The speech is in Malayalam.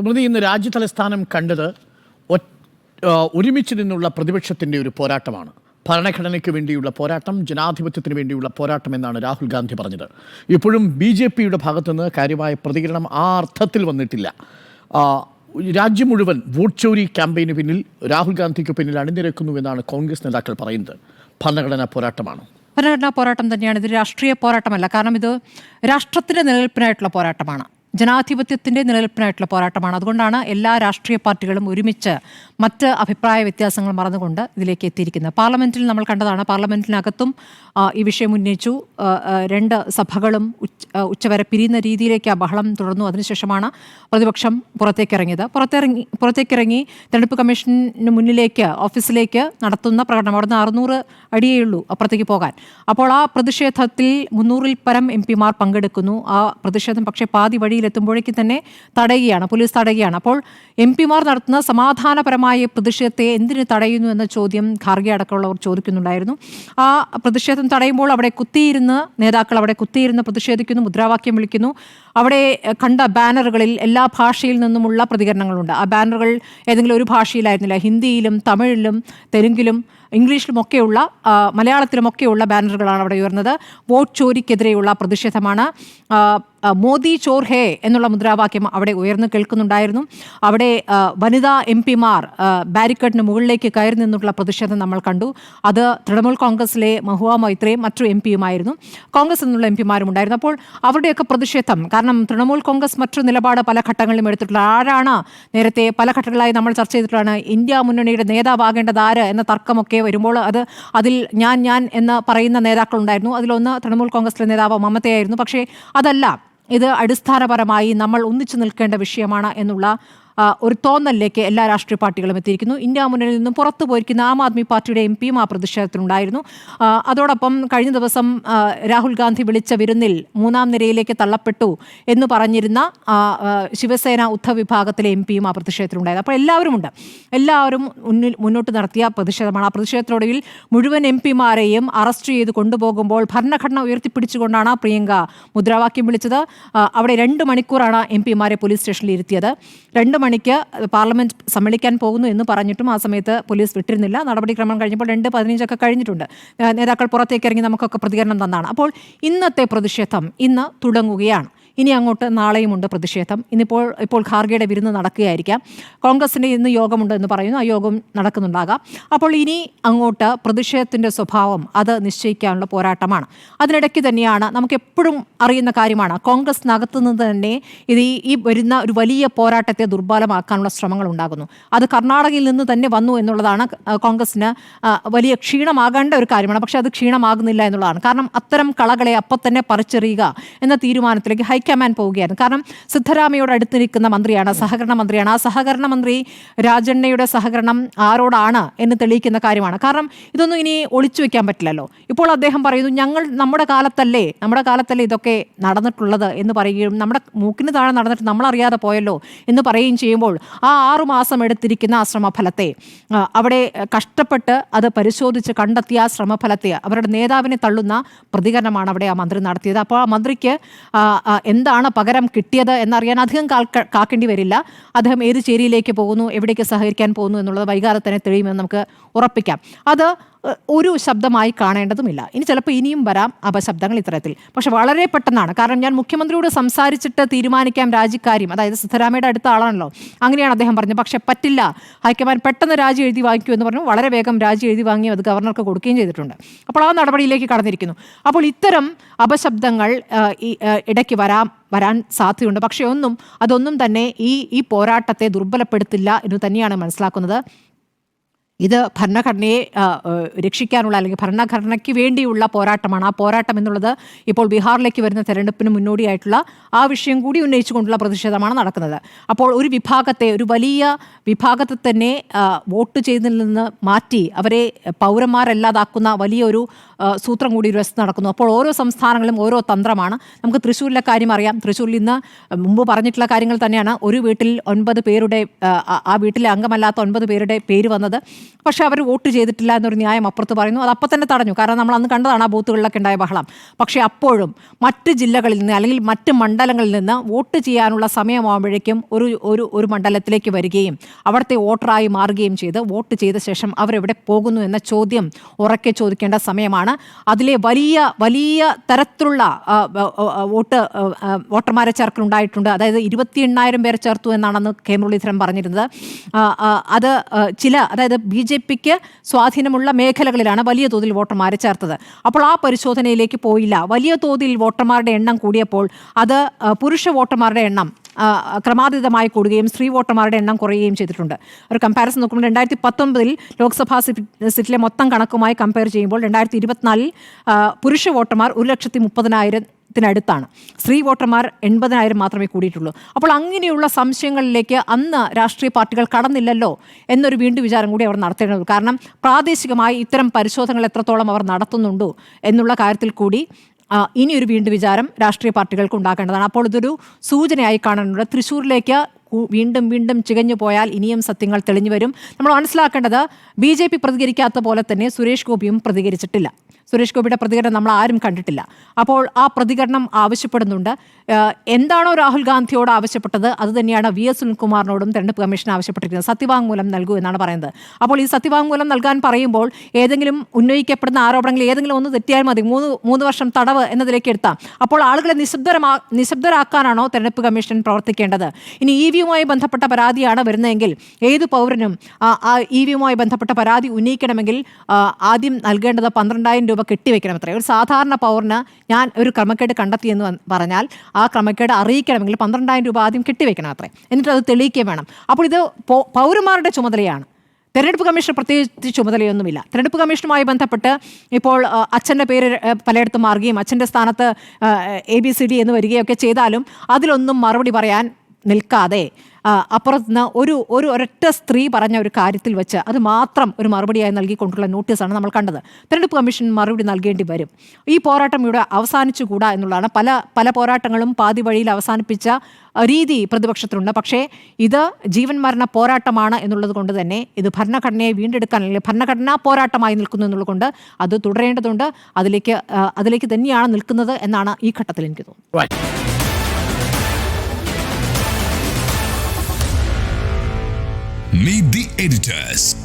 സ്മൃതി ഇന്ന് രാജ്യതലസ്ഥാനം കണ്ടത് ഒരുമിച്ച് നിന്നുള്ള പ്രതിപക്ഷത്തിന്റെ ഒരു പോരാട്ടമാണ്. ഭരണഘടനയ്ക്ക് വേണ്ടിയുള്ള പോരാട്ടം ജനാധിപത്യത്തിന് വേണ്ടിയുള്ള പോരാട്ടം എന്നാണ് രാഹുൽ ഗാന്ധി പറഞ്ഞത്. ഇപ്പോഴും ബി ജെ പിയുടെ ഭാഗത്തുനിന്ന് കാര്യമായ പ്രതികരണം ആ അർത്ഥത്തിൽ വന്നിട്ടില്ല. രാജ്യം മുഴുവൻ വോട്ട് ചോരി ക്യാമ്പയിന് പിന്നിൽ രാഹുൽ ഗാന്ധിക്ക് പിന്നിൽ അണിനിരക്കുന്നു എന്നാണ് കോൺഗ്രസ് നേതാക്കൾ പറയുന്നത്. ഭരണഘടനാ പോരാട്ടമാണ്. ഭരണഘടനാ പോരാട്ടം തന്നെയാണ്. ഇത് രാഷ്ട്രീയ പോരാട്ടമല്ല. കാരണം ഇത് രാഷ്ട്രത്തിന്റെ നിലനിൽപ്പിനായിട്ടുള്ള പോരാട്ടമാണ്. ജനാധിപത്യത്തിന്റെ നിലനിൽപ്പിനായിട്ടുള്ള പോരാട്ടമാണ്. അതുകൊണ്ടാണ് എല്ലാ രാഷ്ട്രീയ പാർട്ടികളും ഒരുമിച്ച് മറ്റ് അഭിപ്രായ വ്യത്യാസങ്ങൾ മറന്നുകൊണ്ട് ഇതിലേക്ക് എത്തിയിരിക്കുന്നത്. പാർലമെന്റിൽ നമ്മൾ കണ്ടതാണ് പാർലമെന്റിനകത്തും ഈ വിഷയം ഉന്നയിച്ചു. രണ്ട് സഭകളും ഉച്ചവരെ പിരിയുന്ന രീതിയിലേക്ക് ആ ബഹളം തുടർന്നു. അതിനുശേഷമാണ് പ്രതിപക്ഷം പുറത്തേക്കിറങ്ങിയത്. പുറത്തിറങ്ങി പുറത്തേക്കിറങ്ങി തെരഞ്ഞെടുപ്പ് കമ്മീഷന് മുന്നിലേക്ക് ഓഫീസിലേക്ക് നടത്തുന്ന പ്രകടനം. അവിടുന്ന് അറുന്നൂറ് അടിയേ ഉള്ളൂ അപ്പുറത്തേക്ക് പോകാൻ. അപ്പോൾ ആ പ്രതിഷേധത്തിൽ മുന്നൂറിൽ പരം എം പിമാർ പങ്കെടുക്കുന്നു. ആ പ്രതിഷേധം പക്ഷേ പാതി വഴിയിലെത്തുമ്പോഴേക്ക് തന്നെ തടയുകയാണ് പോലീസ് തടയുകയാണ്. അപ്പോൾ എം പിമാർ നടത്തുന്ന സമാധാനപരമായ പ്രതിഷേധത്തെ എന്തിനു തടയുന്നു എന്ന ചോദ്യം ഖാർഗെ അടക്കമുള്ളവർ ചോദിക്കുന്നുണ്ടായിരുന്നു. ആ പ്രതിഷേധം തടയുമ്പോൾ അവിടെ കുത്തിയിരുന്ന് നേതാക്കൾ അവിടെ കുത്തിയിരുന്ന് പ്രതിഷേധിക്കുന്നു മുദ്രാവാക്യം വിളിക്കുന്നു. അവിടെ കണ്ട ബാനറുകളിൽ എല്ലാ ഭാഷയിൽ നിന്നുമുള്ള പ്രതികരണങ്ങളുണ്ട്. ആ ബാനറുകൾ ഏതെങ്കിലും ഒരു ഭാഷയിലായിരുന്നില്ല. ഹിന്ദിയിലും തമിഴിലും തെലുങ്കിലും ഇംഗ്ലീഷിലുമൊക്കെയുള്ള മലയാളത്തിലുമൊക്കെയുള്ള ബാനറുകളാണ് അവിടെ ഉയർന്നത്. വോട്ട് ചോരിക്കെതിരെയുള്ള പ്രതിഷേധമാണ്. മോദി ചോർ ഹേ എന്നുള്ള മുദ്രാവാക്യം അവിടെ ഉയർന്നു കേൾക്കുന്നുണ്ടായിരുന്നു. അവിടെ വനിതാ എം പിമാർ ബാരിക്കേഡിന് മുകളിലേക്ക് കയറി നിന്നുള്ള പ്രതിഷേധം നമ്മൾ കണ്ടു. അത് തൃണമൂൽ കോൺഗ്രസിലെ മഹുവ മൈത്രയും മറ്റു എം പിയുമായിരുന്നു. കോൺഗ്രസ് എന്നുള്ള എം പിമാരും ഉണ്ടായിരുന്നു. അപ്പോൾ അവരുടെയൊക്കെ പ്രതിഷേധം കാരണം തൃണമൂൽ കോൺഗ്രസ് മറ്റു നിലപാട് പല ഘട്ടങ്ങളിലും എടുത്തിട്ടുള്ള ആരാണ് നേരത്തെ പല ഘട്ടങ്ങളായി നമ്മൾ ചർച്ച ചെയ്തിട്ടുള്ളതാണ് ഇന്ത്യ മുന്നണിയുടെ നേതാവാകേണ്ടത് ആര് എന്ന തർക്കമൊക്കെ വരുമ്പോൾ അത് അതിൽ ഞാൻ ഞാൻ എന്ന് പറയുന്ന നേതാക്കളുണ്ടായിരുന്നു. അതിലൊന്ന് തൃണമൂൽ കോൺഗ്രസിലെ നേതാവ് മമതയായിരുന്നു. പക്ഷേ അതല്ല ഇത് അടിസ്ഥാനപരമായി നമ്മൾ ഒന്നിച്ചു നിൽക്കേണ്ട വിഷയമാണ് എന്നുള്ള ഒരു തോന്നലിലേക്ക് എല്ലാ രാഷ്ട്രീയ പാർട്ടികളും എത്തിയിരിക്കുന്നു. ഇന്ത്യ മുന്നണിയിൽ നിന്നും പുറത്തു പോയിരിക്കുന്ന ആം ആദ്മി പാർട്ടിയുടെ എം പിയും ആ പ്രതിഷേധത്തിലുണ്ടായിരുന്നു. അതോടൊപ്പം കഴിഞ്ഞ ദിവസം രാഹുൽ ഗാന്ധി വിളിച്ച വിരുന്നിൽ മൂന്നാം നിരയിലേക്ക് തള്ളപ്പെട്ടു എന്ന് പറഞ്ഞിരുന്ന ശിവസേന ഉദ്ധവ് വിഭാഗത്തിലെ എം പിയും ആ പ്രതിഷേധത്തിലുണ്ടായത് അപ്പോൾ എല്ലാവരുമുണ്ട്. എല്ലാവരും മുന്നിൽ മുന്നോട്ട് നടത്തിയ പ്രതിഷേധമാണ്. ആ പ്രതിഷേധത്തിനൊടുവിൽ മുഴുവൻ എം പിമാരെയും അറസ്റ്റ് ചെയ്ത് കൊണ്ടുപോകുമ്പോൾ ഭരണഘടന ഉയർത്തിപ്പിടിച്ചുകൊണ്ടാണ് പ്രിയങ്ക മുദ്രാവാക്യം വിളിച്ചത്. അവിടെ രണ്ട് മണിക്കൂറാണ് എം പിമാരെ പോലീസ് സ്റ്റേഷനിൽ ഇരുത്തിയത്. രണ്ട് മണിക്ക് പാർലമെന്റ് സമ്മേളിക്കാൻ പോകുന്നു എന്ന് പറഞ്ഞിട്ടും ആ സമയത്ത് പോലീസ് വിട്ടിരുന്നില്ല. നടപടിക്രമം കഴിഞ്ഞപ്പോൾ രണ്ട് പതിനഞ്ചൊക്കെ കഴിഞ്ഞിട്ടുണ്ട്. നേതാക്കൾ പുറത്തേക്ക് ഇറങ്ങി നമുക്കൊക്കെ പ്രതികരണം തന്നാണ്. അപ്പോൾ ഇന്നത്തെ പ്രതിഷേധം ഇന്ന് തുടങ്ങുകയാണ്. ഇനി അങ്ങോട്ട് നാളെയുമുണ്ട് പ്രതിഷേധം. ഇന്നിപ്പോൾ ഇപ്പോൾ ഖാർഗെയുടെ വിരുന്ന് നടക്കുകയായിരിക്കാം. കോൺഗ്രസിന്റെ ഇന്ന് യോഗമുണ്ട് എന്ന് പറയുന്നു. ആ യോഗം നടക്കുന്നുണ്ടാകാം. അപ്പോൾ ഇനി അങ്ങോട്ട് പ്രതിഷേധത്തിന്റെ സ്വഭാവം അത് നിശ്ചയിക്കാനുള്ള പോരാട്ടമാണ്. അതിനിടയ്ക്ക് തന്നെയാണ് നമുക്ക് എപ്പോഴും അറിയുന്ന കാര്യമാണ്. കോൺഗ്രസ് നിന്ന് തന്നെ ഇത് ഈ- വരുന്ന ഒരു വലിയ പോരാട്ടത്തെ ദുർബലമാക്കാനുള്ള ശ്രമങ്ങൾ ഉണ്ടാകുന്നു. അത് കർണാടകയിൽ നിന്ന് തന്നെ വന്നു എന്നുള്ളതാണ് കോൺഗ്രസിന് വലിയ ക്ഷീണമാകേണ്ട ഒരു കാര്യമാണ്. പക്ഷേ അത് ക്ഷീണമാകുന്നില്ല എന്നുള്ളതാണ്. കാരണം അത്തരം കളകളെ അപ്പം തന്നെ പറിച്ചെറിയുക എന്ന തീരുമാനത്തിലേക്ക് ഹൈക്കമാൻഡ് പോവുകയായിരുന്നു. കാരണം സിദ്ധരാമയോട് അടുത്ത് നിൽക്കുന്ന മന്ത്രിയാണ് സഹകരണ മന്ത്രിയാണ്. ആ സഹകരണ മന്ത്രി രാജണ്ണയുടെ സഹകരണം ആരോടാണ് എന്ന് തെളിയിക്കുന്ന കാര്യമാണ്. കാരണം ഇതൊന്നും ഇനി ഒളിച്ചു വെക്കാൻ പറ്റില്ലല്ലോ. ഇപ്പോൾ അദ്ദേഹം പറയുന്നു ഞങ്ങൾ നമ്മുടെ കാലത്തല്ലേ നമ്മുടെ കാലത്തല്ലേ ഇതൊക്കെ നടന്നിട്ടുള്ളത് എന്ന് പറയുകയും നമ്മുടെ മൂക്കിന് താഴെ നടന്നിട്ട് നമ്മളറിയാതെ പോയല്ലോ എന്ന് പറയുകയും ചെയ്യുമ്പോൾ ആ ആറു മാസം എടുത്തിരിക്കുന്ന ആ ശ്രമഫലത്തെ അവിടെ കഷ്ടപ്പെട്ട് അത് പരിശോധിച്ച് കണ്ടെത്തിയ ആ ശ്രമഫലത്തെ അവരുടെ നേതാവിനെ തള്ളുന്ന പ്രതികരണമാണ് അവിടെ ആ മന്ത്രി നടത്തിയത്. അപ്പോൾ ആ മന്ത്രിക്ക് എന്താണ് പകരം കിട്ടിയത് എന്നറിയാൻ അധികം കാക്കേണ്ടി വരില്ല. അദ്ദേഹം ഏത് ചേരിയിലേക്ക് പോകുന്നു എവിടേക്ക് സഹകരിക്കാൻ പോകുന്നു എന്നുള്ളത് വൈകാതെ തന്നെ തെളിയുമെന്ന് നമുക്ക് ഉറപ്പിക്കാം. അത് ഒരു ശബ്ദമായി കാണേണ്ടതുമില്ല. ഇനി ചിലപ്പോൾ ഇനിയും വരാം അപശബ്ദങ്ങൾ ഇത്തരത്തിൽ. പക്ഷെ വളരെ പെട്ടെന്നാണ്. കാരണം ഞാൻ മുഖ്യമന്ത്രിയോട് സംസാരിച്ചിട്ട് തീരുമാനിക്കാം രാജിക്കാര്യം. അതായത് സിദ്ധരാമയുടെ അടുത്ത ആളാണല്ലോ. അങ്ങനെയാണ് അദ്ദേഹം പറഞ്ഞത്. പക്ഷെ പറ്റില്ല. ഹൈക്കമാൻഡ് പെട്ടെന്ന് രാജി എഴുതി വാങ്ങിക്കൂ എന്ന് പറഞ്ഞു വളരെ വേഗം രാജി എഴുതി വാങ്ങി അത് ഗവർണർക്ക് കൊടുക്കുകയും ചെയ്തിട്ടുണ്ട്. അപ്പോൾ ആ നടപടിയിലേക്ക് കടന്നിരിക്കുന്നു. അപ്പോൾ ഇത്തരം അപശബ്ദങ്ങൾ ഇടയ്ക്ക് വരാം വരാൻ സാധ്യതയുണ്ട്. പക്ഷേ ഒന്നും അതൊന്നും തന്നെ ഈ ഈ പോരാട്ടത്തെ ദുർബലപ്പെടുത്തില്ല എന്ന് തന്നെയാണ് മനസ്സിലാക്കുന്നത്. ഇത് ഭരണഘടനയെ രക്ഷിക്കാനുള്ള അല്ലെങ്കിൽ ഭരണഘടനയ്ക്ക് വേണ്ടിയുള്ള പോരാട്ടമാണ്. ആ പോരാട്ടം എന്നുള്ളത് ഇപ്പോൾ ബീഹാറിലേക്ക് വരുന്ന തെരഞ്ഞെടുപ്പിന് മുന്നോടിയായിട്ടുള്ള ആ വിഷയം കൂടി ഉന്നയിച്ചുകൊണ്ടുള്ള പ്രതിഷേധമാണ് നടക്കുന്നത്. അപ്പോൾ ഒരു വിഭാഗത്തെ ഒരു വലിയ വിഭാഗത്തെ തന്നെ വോട്ട് ചെയ്തതിൽ നിന്ന് മാറ്റി അവരെ പൗരന്മാരല്ലാതാക്കുന്ന വലിയൊരു സൂത്രം കൂടി ഒരു വശത്ത് നടക്കുന്നു. അപ്പോൾ ഓരോ സംസ്ഥാനങ്ങളും ഓരോ തന്ത്രമാണ്. നമുക്ക് തൃശ്ശൂരിലെ കാര്യം അറിയാം. തൃശ്ശൂരിൽ ഇന്ന് മുമ്പ് പറഞ്ഞിട്ടുള്ള കാര്യങ്ങൾ തന്നെയാണ്. ഒരു വീട്ടിൽ ഒൻപത് പേരുടെ ആ വീട്ടിലെ അംഗമല്ലാത്ത ഒൻപത് പേരുടെ പേര് വന്നത്. പക്ഷേ അവർ വോട്ട് ചെയ്തിട്ടില്ല എന്നൊരു ന്യായം അപ്പുറത്ത് പറയുന്നു. അത് അപ്പം തന്നെ തടഞ്ഞു. കാരണം നമ്മൾ അന്ന് കണ്ടതാണ് ആ ബൂത്തുകളിലൊക്കെ ഉണ്ടായ ബഹളം. പക്ഷേ അപ്പോഴും മറ്റ് ജില്ലകളിൽ നിന്ന് അല്ലെങ്കിൽ മറ്റ് മണ്ഡലങ്ങളിൽ നിന്ന് വോട്ട് ചെയ്യാനുള്ള സമയമാകുമ്പോഴേക്കും ഒരു ഒരു ഒരു മണ്ഡലത്തിലേക്ക് വരികയും അവിടുത്തെ വോട്ടറായി മാറുകയും ചെയ്ത് വോട്ട് ചെയ്ത ശേഷം അവരെവിടെ പോകുന്നു എന്ന ചോദ്യം ഉറക്കെ ചോദിക്കേണ്ട സമയമാണ്. അതിലെ വലിയ വലിയ തരത്തിലുള്ള വോട്ട് വോട്ടർമാരെ ചേർക്കലുണ്ടായിട്ടുണ്ട്. അതായത് ഇരുപത്തി എണ്ണായിരം പേരെ ചേർത്തു എന്നാണെന്ന് കെ മുരളീധരൻ പറഞ്ഞിരുന്നത്. അത് ചില അതായത് ബി ജെ പിക്ക് സ്വാധീനമുള്ള മേഖലകളിലാണ് വലിയ തോതിൽ വോട്ടർമാരെ ചേർത്തത്. അപ്പോൾ ആ പരിശോധനയിലേക്ക് പോയില്ല. വലിയ തോതിൽ വോട്ടർമാരുടെ എണ്ണം കൂടിയപ്പോൾ അത് പുരുഷ വോട്ടർമാരുടെ എണ്ണം ക്രമാതീതമായി കൂടുകയും സ്ത്രീ വോട്ടർമാരുടെ എണ്ണം കുറയുകയും ചെയ്തിട്ടുണ്ട്. ഒരു കമ്പാരിസൺ നോക്കുമ്പോൾ രണ്ടായിരത്തി പത്തൊമ്പതിൽ ലോക്സഭാ സീറ്റിലെ മൊത്തം കണക്കുമായി കമ്പയർ ചെയ്യുമ്പോൾ രണ്ടായിരത്തി ഇരുപത്തിനാലിൽ പുരുഷ വോട്ടർമാർ ഒരു ലക്ഷത്തി മുപ്പതിനായിരത്തിനടുത്താണ് സ്ത്രീ വോട്ടർമാർ എൺപതിനായിരം മാത്രമേ കൂടിയിട്ടുള്ളൂ. അപ്പോൾ അങ്ങനെയുള്ള സംശയങ്ങളിലേക്ക് അന്ന് രാഷ്ട്രീയ പാർട്ടികൾ കടന്നില്ലല്ലോ എന്നൊരു വീണ്ടും വിചാരം കൂടി അവർ നടത്തേണ്ടതുള്ളൂ കാരണം പ്രാദേശികമായി ഇത്തരം പരിശോധനകൾ എത്രത്തോളം അവർ നടത്തുന്നുണ്ടോ എന്നുള്ള കാര്യത്തിൽ കൂടി ഇനിയൊരു വീണ്ടും വിചാരം രാഷ്ട്രീയ പാർട്ടികൾക്ക് ഉണ്ടാക്കേണ്ടതാണ് അപ്പോൾ ഇതൊരു സൂചനയായി കാണുന്നുണ്ട്. തൃശ്ശൂരിലേക്ക് വീണ്ടും വീണ്ടും ചികഞ്ഞു പോയാൽ ഇനിയും സത്യങ്ങൾ തെളിഞ്ഞു വരും. നമ്മൾ മനസ്സിലാക്കേണ്ടത് ബി ജെ പി പ്രതികരിക്കാത്ത പോലെ തന്നെ സുരേഷ് ഗോപിയും പ്രതികരിച്ചിട്ടില്ല. സുരേഷ് ഗോപിയുടെ പ്രതികരണം നമ്മൾ ആരും കണ്ടിട്ടില്ല. അപ്പോൾ ആ പ്രതികരണം ആവശ്യപ്പെടുന്നുണ്ട്. എന്താണോ രാഹുൽ ഗാന്ധിയോട് ആവശ്യപ്പെട്ടത്? അത് തന്നെയാണ് വി എസ് സുനിൽകുമാറിനോടും തെരഞ്ഞെടുപ്പ് കമ്മീഷൻ ആവശ്യപ്പെട്ടിരിക്കുന്നത്. സത്യവാങ്മൂലം നൽകൂ എന്നാണ് പറയുന്നത്. അപ്പോൾ ഈ സത്യവാങ്മൂലം നൽകാൻ പറയുമ്പോൾ ഏതെങ്കിലും ഉന്നയിക്കപ്പെടുന്ന ആരോപണങ്ങൾ ഏതെങ്കിലും ഒന്ന് തെറ്റിയാൽ മതി. മൂന്ന് മൂന്ന് വർഷം തടവ് എന്നതിലേക്ക് എടുത്താം അപ്പോൾ ആളുകളെ നിശബ്ദരമാ നിശബ്ദരാക്കാനാണോ തെരഞ്ഞെടുപ്പ് കമ്മീഷൻ പ്രവർത്തിക്കേണ്ടത്? ഇനി ഇ വിയുമായി ബന്ധപ്പെട്ട പരാതിയാണ് വരുന്നതെങ്കിൽ ഏത് പൗരനും ഇ വിയുമായി ബന്ധപ്പെട്ട പരാതി ഉന്നയിക്കണമെങ്കിൽ ആദ്യം നൽകേണ്ടത് പന്ത്രണ്ടായിരം രൂപ കെട്ടിവെക്കണം അത്രേ. ഒരു സാധാരണ പൗരന് ഞാൻ ഒരു ക്രമക്കേട് കണ്ടെത്തിയെന്ന് പറഞ്ഞാൽ ആ ക്രമക്കേട് അറിയിക്കണമെങ്കിൽ പന്ത്രണ്ടായിരം രൂപ ആദ്യം കെട്ടിവെക്കണം അത്രേ. എന്നിട്ട് അത് തെളിയിക്കുകയും വേണം. അപ്പോൾ ഇത് പൗരന്മാരുടെ ചുമതലയാണ്. തെരഞ്ഞെടുപ്പ് കമ്മീഷൻ പ്രത്യേകിച്ച് ചുമതലയൊന്നുമില്ല. തെരഞ്ഞെടുപ്പ് കമ്മീഷനുമായി ബന്ധപ്പെട്ട് ഇപ്പോൾ അച്ഛന്റെ പേര് പലയിടത്തും മാറുകയും അച്ഛന്റെ സ്ഥാനത്ത് എ ബി സി ഡി എന്ന് വരികയൊക്കെ ചെയ്താലും അതിലൊന്നും മറുപടി പറയാൻ നിൽക്കാതെ അപ്പുറത്ത് നിന്ന് ഒരു ഒരു ഒരൊറ്റ സ്ത്രീ പറഞ്ഞ ഒരു കാര്യത്തിൽ വെച്ച് അത് മാത്രം ഒരു മറുപടിയായി നൽകിക്കൊണ്ടുള്ള നോട്ടീസാണ് നമ്മൾ കണ്ടത്. തെരഞ്ഞെടുപ്പ് കമ്മീഷൻ മറുപടി നൽകേണ്ടി വരും. ഈ പോരാട്ടം ഇവിടെ അവസാനിച്ചുകൂടാ എന്നുള്ളതാണ്. പല പല പോരാട്ടങ്ങളും പാതി വഴിയിൽ അവസാനിപ്പിച്ച രീതി പ്രതിപക്ഷത്തിലുണ്ട്. പക്ഷേ ഇത് ജീവൻ മരണ പോരാട്ടമാണ് എന്നുള്ളത് കൊണ്ട് തന്നെ ഇത് ഭരണഘടനയെ വീണ്ടെടുക്കാൻ അല്ലെങ്കിൽ ഭരണഘടനാ പോരാട്ടമായി നിൽക്കുന്നു എന്നുള്ളതുകൊണ്ട് അത് തുടരേണ്ടതുണ്ട്. അതിലേക്ക് അതിലേക്ക് തന്നെയാണ് നിൽക്കുന്നത് എന്നാണ് ഈ ഘട്ടത്തിൽ എനിക്ക് തോന്നുന്നത്. Meet the editors.